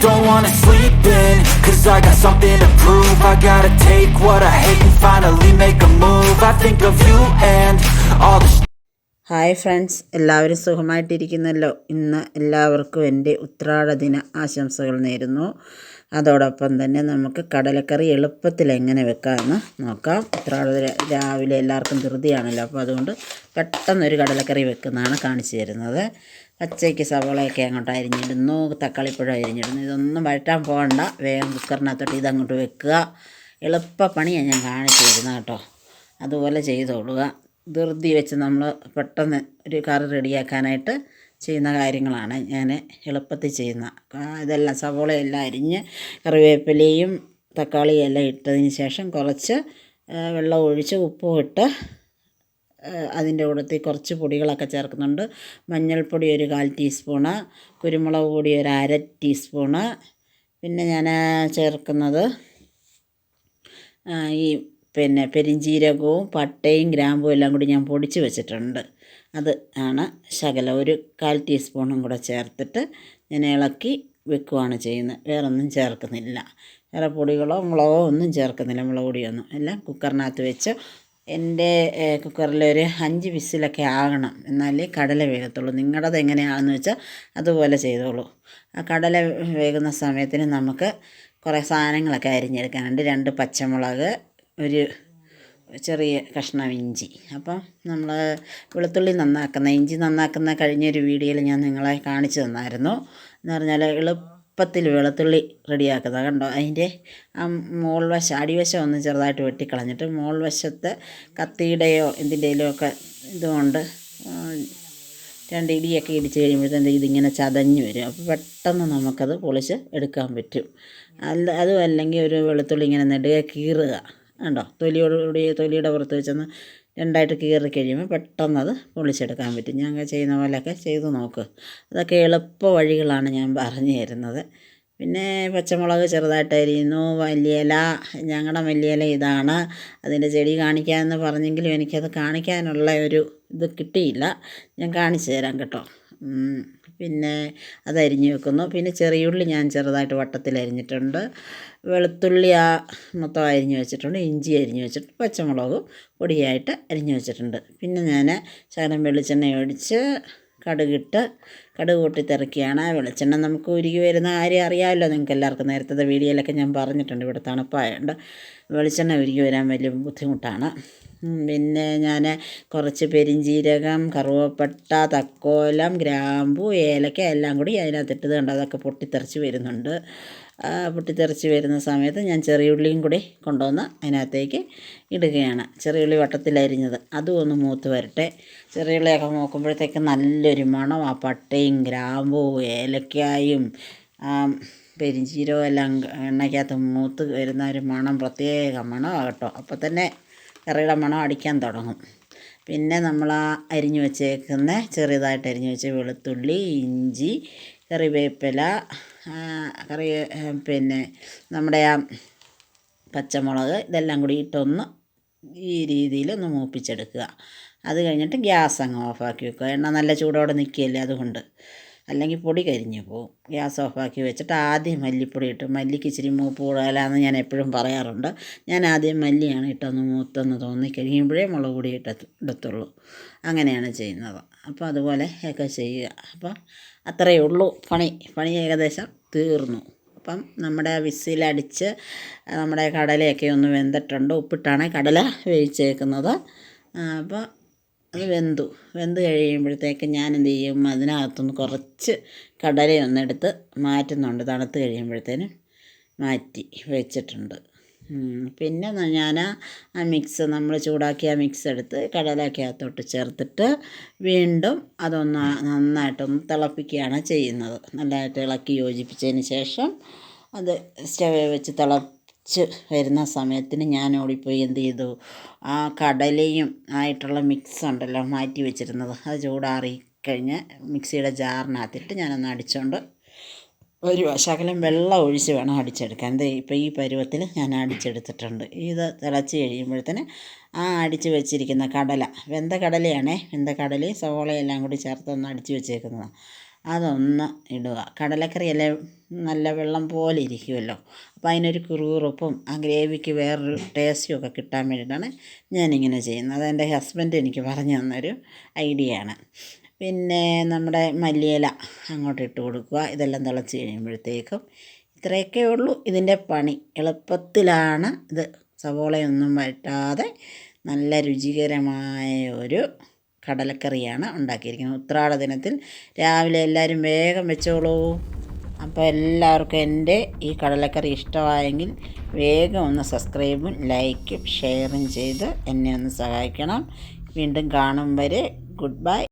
don't wanna sleep in Cause I got something to prove I gotta take what I hate and finally make a move I think of you and all the hi friends എല്ലാവരും സുഖമായിട്ടിരിക്കുന്നല്ലോ ഇന്ന് എല്ലാവർക്കും എന്റെ ഉത്രാട ദിന ആശംസകൾ നേരുന്നു അതോടൊപ്പം തന്നെ നമുക്ക് കടലക്കറി എളുപ്പത്തിൽ എങ്ങനെ വെക്കാമെന്ന് നോക്കാം. ഇത്ര രാവിലെ എല്ലാവർക്കും ധൃതിയാണല്ലോ. അപ്പോൾ അതുകൊണ്ട് പെട്ടെന്നൊരു കടലക്കറി വെക്കുന്നതാണ് കാണിച്ചു തരുന്നത്. പച്ചയ്ക്ക് സവളയൊക്കെ അങ്ങോട്ട് അരിഞ്ഞിടുന്നു. തക്കാളിപ്പഴം അരിഞ്ഞിടുന്നു. ഇതൊന്നും വഴറ്റാൻ പോകണ്ട. വേഗം കുക്കറിനകത്തോട്ട് ഇതങ്ങോട്ട് വെക്കുക. എളുപ്പ പണിയാണ് ഞാൻ കാണിച്ചു തരുന്നത് കേട്ടോ. അതുപോലെ ചെയ്തോളുക ധൃതി വെച്ച് നമ്മൾ പെട്ടെന്ന് ഒരു കറി റെഡിയാക്കാനായിട്ട് ചെയ്യുന്ന കാര്യങ്ങളാണ്. ഞാൻ എളുപ്പത്തിൽ ചെയ്യുന്ന. ഇതെല്ലാം സവോളയെല്ലാം അരിഞ്ഞ് കറിവേപ്പിലയും തക്കാളിയും എല്ലാം ഇട്ടതിന് ശേഷം കുറച്ച് വെള്ളം ഒഴിച്ച് ഉപ്പും ഇട്ട് അതിന്റെ കൂടത്തിൽ കുറച്ച് പൊടികളൊക്കെ ചേർക്കുന്നുണ്ട്. മഞ്ഞൾപ്പൊടി ഒരു കാൽ ടീസ്പൂണ് കുരുമുളക് പൊടി ഒരു അര ടീസ്പൂണ് പിന്നെ ഞാൻ ചേർക്കുന്നത് ഈ പിന്നെ പെരിഞ്ജീരകവും പട്ടയും ഗ്രാമ്പും എല്ലാം കൂടി ഞാൻ പൊടിച്ച് വെച്ചിട്ടുണ്ട്. അത് ആണ് ശകലം. ഒരു കാൽ ടീസ്പൂണും കൂടെ ചേർത്തിട്ട് ഞാൻ ഇളക്കി വെക്കുകയാണ് ചെയ്യുന്നത്. വേറൊന്നും ചേർക്കുന്നില്ല. വേറെ പൊടികളോ മുളകോ ഒന്നും ചേർക്കുന്നില്ല. മുളക് പൊടിയൊന്നും എല്ലാം കുക്കറിനകത്ത് വെച്ച് എന്റെ കുക്കറിൽ ഒരു അഞ്ച് വിസിലൊക്കെ ആകണം. എന്നാലേ കടല വേഗത്തുള്ളൂ നിങ്ങളുടേത് എങ്ങനെയാണെന്ന് വെച്ചാൽ അതുപോലെ ചെയ്തോളൂ. ആ കടല വേകുന്ന സമയത്തിന് നമുക്ക് കുറേ സാധനങ്ങളൊക്കെ അരിഞ്ഞെടുക്കാനുണ്ട്. രണ്ട് പച്ചമുളക് ഒരു ചെറിയ കഷ്ണം ഇഞ്ചി. അപ്പം നമ്മൾ വെളുത്തുള്ളി നന്നാക്കുന്ന ഇഞ്ചി നന്നാക്കുന്ന കഴിഞ്ഞൊരു വീഡിയോയിൽ ഞാൻ നിങ്ങളെ കാണിച്ചു തന്നായിരുന്നു. എന്ന് പറഞ്ഞാൽ എളുപ്പത്തിൽ വെളുത്തുള്ളി റെഡിയാക്കുന്നത് കണ്ടോ? അതിന്റെ ആ മോൾ വശം അടിവശം ഒന്ന് ചെറുതായിട്ട് വെട്ടിക്കളഞ്ഞിട്ട് മോൾ വശത്ത് കത്തിയുടെയോ എന്തിന്റെയിലോ ഒക്കെ ഇതുകൊണ്ട് രണ്ട് ഇടിയൊക്കെ ഇടിച്ച് കഴിയുമ്പോഴത്തേന് ഇതിങ്ങനെ ചതഞ്ഞു വരും. അപ്പോൾ പെട്ടെന്ന് നമുക്കത് പൊളിച്ച് എടുക്കാൻ പറ്റും. അല്ല അതും അല്ലെങ്കിൽ ഒരു വെളുത്തുള്ളി ഇങ്ങനെ നെടുകെ കീറുക. കണ്ടോ? തൊലിയോടുകൂടി തൊലിയുടെ പുറത്ത് വെച്ചൊന്ന് രണ്ടായിട്ട് കീറി കഴിയുമ്പോൾ പെട്ടെന്ന് അത് പൊളിച്ചെടുക്കാൻ പറ്റും. ഞങ്ങൾ ചെയ്യുന്ന പോലെയൊക്കെ ചെയ്ത് നോക്ക്. അതൊക്കെ എളുപ്പ വഴികളാണ് ഞാൻ പറഞ്ഞു തരുന്നത്. പിന്നെ പച്ചമുളക് ചെറുതായിട്ട് അരിയുന്നു മല്ലിയില ഞങ്ങളുടെ മല്ലിയില ഇതാണ്. അതിന്റെ ചെടി കാണിക്കാമെന്ന് പറഞ്ഞെങ്കിലും എനിക്കത് കാണിക്കാനുള്ള ഒരു ഇത് കിട്ടിയില്ല. ഞാൻ കാണിച്ചു തരാം കേട്ടോ. പിന്നെ അത് അരിഞ്ഞ് വെക്കുന്നു. പിന്നെ ചെറിയുള്ളി ഞാൻ ചെറുതായിട്ട് വട്ടത്തിൽ അരിഞ്ഞിട്ടുണ്ട്. വെളുത്തുള്ളി ആ മൊത്തം അരിഞ്ഞ് വെച്ചിട്ടുണ്ട്. ഇഞ്ചി അരിഞ്ഞ് വെച്ചിട്ട് പച്ചമുളകും പൊടിയായിട്ട് അരിഞ്ഞ് വെച്ചിട്ടുണ്ട്. പിന്നെ ഞാൻ ശകലം വെളിച്ചെണ്ണ ഒഴിച്ച് കടുകിട്ട് കടുക് പൊട്ടി വെളിച്ചെണ്ണ നമുക്ക് ഉരുകി വരുന്ന കാര്യം അറിയാമല്ലോ. നിങ്ങൾക്ക് എല്ലാവർക്കും നേരത്തെ വീഡിയോയിലൊക്കെ ഞാൻ പറഞ്ഞിട്ടുണ്ട്. ഇവിടെ തണുപ്പായതുകൊണ്ട് വെളിച്ചെണ്ണ ഉരുകി വരാൻ വലിയ ബുദ്ധിമുട്ടാണ്. പിന്നെ ഞാൻ കുറച്ച് പെരിഞ്ജീരകം കറുവപ്പട്ട തക്കോലം ഗ്രാമ്പു ഏലക്ക എല്ലാം കൂടി അതിനകത്തിട്ടത് കണ്ട് അതൊക്കെ പൊട്ടിത്തെറിച്ച് വരുന്നുണ്ട്. പൊട്ടിത്തെറിച്ച് വരുന്ന സമയത്ത് ഞാൻ ചെറിയ ഉള്ളിയും കൂടി കൊണ്ടുവന്ന് അതിനകത്തേക്ക് ഇടുകയാണ്. ചെറിയ ഉള്ളി വട്ടത്തിലരിഞ്ഞത് അതും ഒന്ന് മൂത്ത് വരട്ടെ. ചെറിയ ഉള്ളിയൊക്കെ നോക്കുമ്പോഴത്തേക്ക് നല്ലൊരു മണം. ആ പട്ടയും ഗ്രാമ്പും ഏലക്കായും പെരിഞ്ചീരകവും എല്ലാം എണ്ണയ്ക്കകത്ത് മൂത്ത് വരുന്ന ഒരു മണം പ്രത്യേക മണമാണ് കേട്ടോ. അപ്പോൾ തന്നെ കറിയുടെ മണം അടിക്കാൻ തുടങ്ങും. പിന്നെ നമ്മൾ ആ അരിഞ്ഞു വെച്ചേക്കുന്ന ചെറിയതായിട്ട് അരിഞ്ഞു വെച്ച വെളുത്തുള്ളി ഇഞ്ചി കറിവേപ്പില കറി പിന്നെ നമ്മുടെ ആ പച്ചമുളക് ഇതെല്ലാം കൂടി ഇട്ടൊന്ന് ഈ രീതിയിൽ ഒന്ന് മൂപ്പിച്ചെടുക്കുക. അത് കഴിഞ്ഞിട്ട് ഗ്യാസ് അങ്ങ് ഓഫാക്കി വെക്കുക. എണ്ണ നല്ല ചൂടോടെ നിൽക്കുകയല്ലേ അതുകൊണ്ട്. അല്ലെങ്കിൽ പൊടി കരിഞ്ഞു പോകും ഗ്യാസ് ഓഫാക്കി വെച്ചിട്ട് ആദ്യം മല്ലിപ്പൊടി ഇട്ട് മല്ലിക്ക് ഇച്ചിരി മൂപ്പ് കൂടുതലാന്ന് ഞാൻ എപ്പോഴും പറയാറുണ്ട്. ഞാൻ ആദ്യം മല്ലിയാണ് ഇട്ടൊന്ന് മൂത്തെന്ന് തോന്നി കഴിയുമ്പോഴേ മുളക് പൊടി ഇട്ട ഇടത്തുള്ളൂ. അങ്ങനെയാണ് ചെയ്യുന്നത്. അപ്പോൾ അതുപോലെ ഒക്കെ ചെയ്യുക. അപ്പം അത്രയേ ഉള്ളൂ പണി. പണി ഏകദേശം തീർന്നു. അപ്പം നമ്മുടെ വിസിലടിച്ച് നമ്മുടെ കടലയൊക്കെ ഒന്ന് വെന്തിട്ടുണ്ട്. ഉപ്പിട്ടാണ് കടല വേവിച്ചേക്കുന്നത്. അപ്പോൾ അത് വെന്തു. വെന്ത് കഴിയുമ്പോഴത്തേക്ക് ഞാൻ എന്ത് ചെയ്യും അതിനകത്തുനിന്ന് കുറച്ച് കടലയൊന്നെടുത്ത് മാറ്റുന്നുണ്ട്. തണുത്ത് കഴിയുമ്പോഴത്തേനും മാറ്റി വെച്ചിട്ടുണ്ട്. പിന്നെ ഞാൻ ആ മിക്സ് നമ്മൾ ചൂടാക്കിയ മിക്സ് എടുത്ത് കടലക്കകത്തോട്ട് ചേർത്തിട്ട് വീണ്ടും അതൊന്ന് നന്നായിട്ടൊന്ന് തിളപ്പിക്കുകയാണ് ചെയ്യുന്നത്. നല്ലതായിട്ട് ഇളക്കി യോജിപ്പിച്ചതിന് ശേഷം അത് സ്റ്റവ് വെച്ച് തിളച്ച് വരുന്ന സമയത്തിന് ഞാൻ ഓടിപ്പോയി എന്ത് ചെയ്തു? ആ കടലയും ആയിട്ടുള്ള മിക്സ് ഉണ്ടല്ലോ മാറ്റി വെച്ചിരുന്നത്. അത് ചൂടാറി കഴിഞ്ഞ് മിക്സിയുടെ ജാറിനകത്തിട്ട് ഞാനൊന്ന് അടിച്ചുകൊണ്ട് ഒരു ശകലം വെള്ളം ഒഴിച്ച് വേണം അടിച്ചെടുക്കാൻ. ദേ ഇപ്പോൾ ഈ പരുവത്തിൽ ഞാൻ അടിച്ചെടുത്തിട്ടുണ്ട്. ഇത് തിളച്ച് കഴിയുമ്പോഴത്തേന് ആ അടിച്ച് വെച്ചിരിക്കുന്ന കടല. വെന്ത കടലയാണേ. വെന്ത കടലയും സവോളയെല്ലാം കൂടി ചേർത്ത് ഒന്ന് അടിച്ച് വെച്ചേക്കുന്നതാണ്. അതൊന്ന് ഇടുക. കടലക്കറി അല്ലേ നല്ല വെള്ളം പോലെ ഇരിക്കുമല്ലോ അപ്പോൾ അതിനൊരു കുറുകുറുപ്പും ആ ഗ്രേവിക്ക് വേറൊരു ടേസ്റ്റും ഒക്കെ കിട്ടാൻ വേണ്ടിയിട്ടാണ് ഞാനിങ്ങനെ ചെയ്യുന്നത്. അതെന്റെ ഹസ്ബൻഡ് എനിക്ക് പറഞ്ഞു തന്നൊരു ഐഡിയ ആണ്. പിന്നെ നമ്മുടെ മല്ലിയില അങ്ങോട്ട് ഇട്ട് കൊടുക്കുക. ഇതെല്ലാം തിളച്ച് കഴിയുമ്പോഴത്തേക്കും ഇത്രയൊക്കെ ഉള്ളൂ. ഇതിന്റെ പണി എളുപ്പത്തിലാണ്. ഇത് സവോളയൊന്നും വഴറ്റാതെ നല്ല രുചികരമായ ഒരു കടലക്കറിയാണ് ഉണ്ടാക്കിയിരിക്കുന്നത്. ഉത്രാട ദിനത്തിൽ രാവിലെ എല്ലാവരും വേഗം വെച്ചോളൂ. അപ്പോൾ എല്ലാവർക്കും എന്റെ ഈ കടലക്കറി ഇഷ്ടമായെങ്കിൽ വേഗം ഒന്ന് സബ്സ്ക്രൈബും ലൈക്കും ഷെയറും ചെയ്ത് എന്നെ ഒന്ന് സഹായിക്കണം. വീണ്ടും കാണും വരെ ഗുഡ് ബൈ.